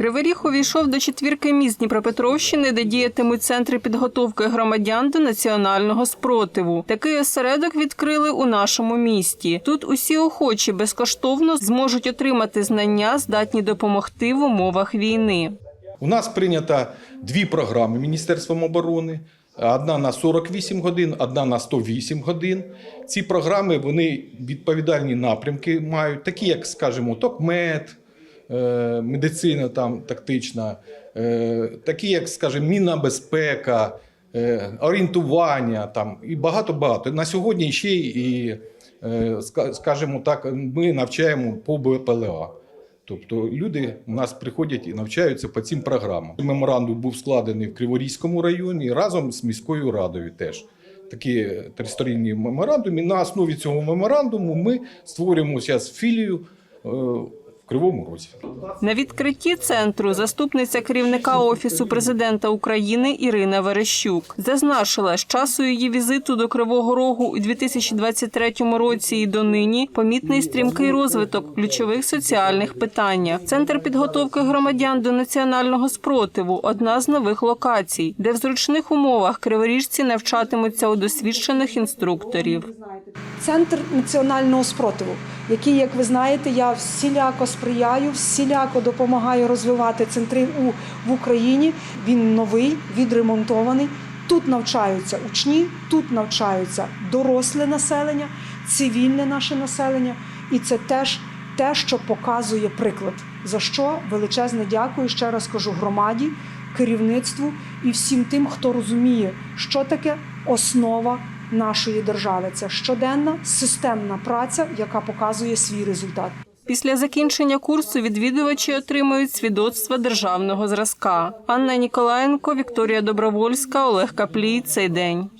Кривий Ріг увійшов до четвірки міст Дніпропетровщини, де діятимуть центри підготовки громадян до національного спротиву. Такий осередок відкрили у нашому місті. Тут усі охочі безкоштовно зможуть отримати знання, здатні допомогти в умовах війни. У нас прийнято дві програми Міністерством оборони. Одна на 48 годин, одна на 108 годин. Ці програми вони відповідальні напрямки мають, такі як, скажімо, токмет, медицина там тактична, е, такі як, скажімо, мінна безпека, е, орієнтування там і багато багато. На сьогодні ще і, е, скажімо так, ми навчаємо по БПЛА. Тобто люди у нас приходять і навчаються по цим програмам. Меморандум був складений в Криворізькому районі разом з міською радою теж. Такі тристоронні меморандуми. На основі цього меморандуму ми створюємо зараз філію е, Кривому Розі. На відкритті центру заступниця керівника офісу президента України Ірина Верещук зазначила, з часу її візиту до Кривого Рогу у 2023 році і донині помітний стрімкий розвиток ключових соціальних питаннях. Центр підготовки громадян до національного спротиву одна з нових локацій, де в зручних умовах криворіжці навчатимуться у досвідчених інструкторів. Центр національного спротиву, який, як ви знаєте, я всіляко сприяю, всіляко допомагаю розвивати центри у, в Україні. Він новий, відремонтований. Тут навчаються учні, тут навчаються доросле населення, цивільне наше населення, і це теж те, що показує приклад. За що величезне дякую ще раз кажу громаді, керівництву і всім тим, хто розуміє, що таке основа нашої держави. Це щоденна системна праця, яка показує свій результат. Після закінчення курсу відвідувачі отримують свідоцтва державного зразка. Анна Ніколаєнко, Вікторія Добровольська, Олег Каплій. Цей день.